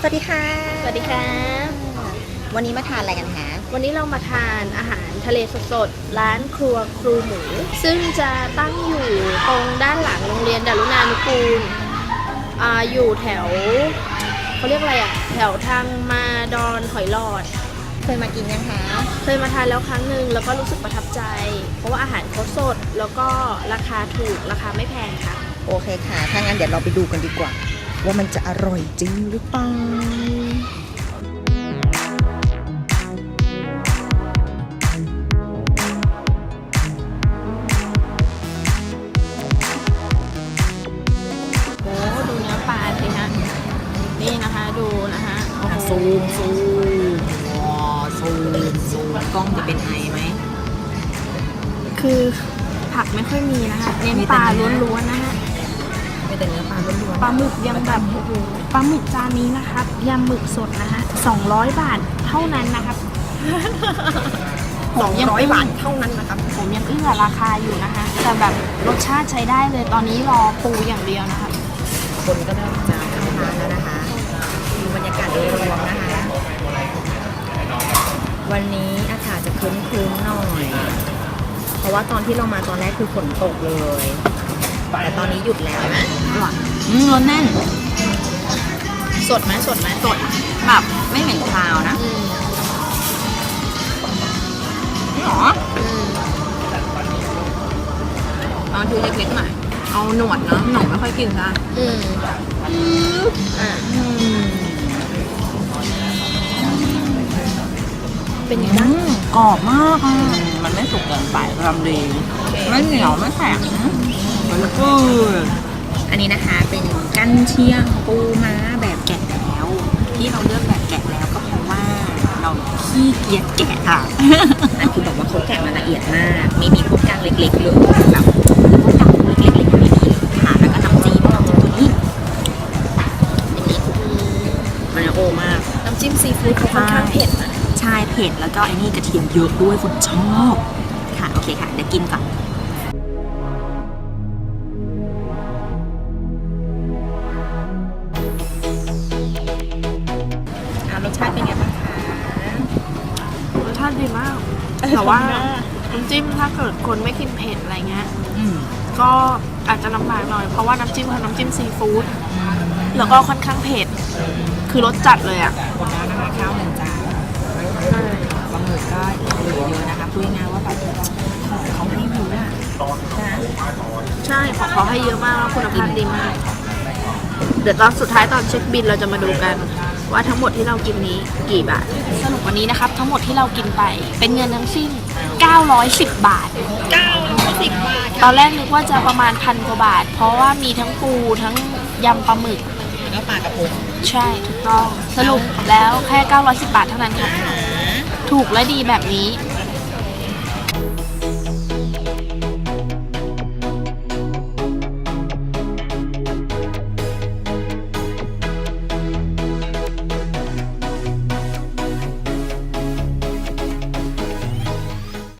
สวัสดีค่ะ สวัสดีครับ วันนี้มาทานอะไรกันคะวันนี้เรามาทานอาหารทะเลสดๆ ร้านครัวครูหมู ซึ่งจะตั้งอยู่ตรงด้านหลังโรงเรียนดารุณานุกูลอ่าอยู่แถวเขาเรียกอะไรอะแถวทางมาดอนหอยหลอด เคยมากินยังคะเคยมาทานแล้วครั้งหนึ่งแล้วก็รู้สึกประทับใจ เพราะว่าอาหารเขาสดแล้วก็ราคาถูกราคาไม่แพงค่ะ โอเคค่ะ ถ้างั้นเดี๋ยวเราไปดูกันดีกว่า ว่ามันจะอร่อยจริงหรือเปล่าโอ้ดูเนื้อปลาสิฮะนี่นะคะดูนะคะโอ้โหซูมซูมว้าซูมซูมกล้องจะเป็นไอไหม คือผักไม่ค่อยมีนะคะ เน้นมีปแต่ลาเนื้อล้วนๆนะคะมี แต่เนื้อปลาล้วนปลาหมึกยังแบบโอ้โหปลาหมึกจานนี้นะครับยำหมึกสดนะคะ200 บาทเท่านั้นนะครับสองร้อยบาทเท่านั้นนะครับผมยังอึ้งกับราคาอยู่นะคะ แต่แบบรสชาติใช้ได้เลยตอนนี้รอปูอย่างเดียวนะคะคนก็เริ่มจะเข้าร้านแล้วนะคะดูบรรยากาศโดยรวมนะคะ วันนี้อากาศจะครึ้มๆหน่อย เพราะว่าตอนที่เรามาตอนแรกคือฝนตกเลย แต่ตอนนี้หยุดแล้วนะอืมรสแน่น สดไหมสดไหมสดแบบไม่เหม็นคาวนะอืมหรออืมเอาดูเล็กๆหน่อย เอาหนวดเนาะหนองไม่ค่อยกินค่ะอืมอะเป็นยังไงบ้างกรอบมากอะมันไม่สุกเกินไปกำลังดี ไม่เหนียวไม่แข็งมันก็ อันนี้นะคะเป็นกั้นเชียงปูม้าแบบแกะแล้ว ที่เราเลือกแบบแกะแล้วก็เพราะว่าเราขี้เกียจแกะค่ะอันคือบอกว่าเขาแกะมาละเอียดมากไม่มีพวกกางเล็กๆเลยแบบพวกกางเล็กๆๆไม่มีค่ะแล้วก็น้ำจิ้มน้ำจิ้มตัวนี้อันนี้มันโอมากน้ำจิ้มซีฟู้ดเขาค่อนข้างเผ็ดนะใช่เผ็ดแล้วก็ไอ้นี่กระเทียมเยอะด้วยคนชอบค่ะโอเคค่ะเดี๋ยวกินก่อนาติดีมาก แต่ว่าน้ำจิ้มถ้าเกิดคนไม่กินเผ็ดอะไรเงี้ยอืมก็อาจจะลำบากหน่อย เพราะว่าน้ำจิ้มคือน้ำจิ้มซีฟู้ดแล้วก็ค่อนข้างเผ็ด คือรสจัดเลยอะหมดแล้วนะคะข้าวหนึ่งจานปลาหมึกก็เหลือเยอะนะคะพูดง่ายๆว่าแบบของเขาให้เยอะอะนะใช่ของเขาให้เยอะมากแล้วคุณภาพดีมาก เดี๋ยวตอนสุดท้ายตอนเช็คบินเราจะมาดูกัน ว่าทั้งหมดที่เรากินนี้กี่บาท สรุปวันนี้นะครับ ทั้งหมดที่เรากินไป เป็นเงินทั้งสิ้น 910 บาท 910 บาท ตอนแรกนึกว่าจะประมาณพันกว่าบาท เพราะว่ามีทั้งปูทั้งยำปลาหมึก แล้วปลากระพงใช่ถูกต้อง สรุปแล้วแค่ 910 บาทเท่านั้นค่ะ ถูกและดีแบบนี้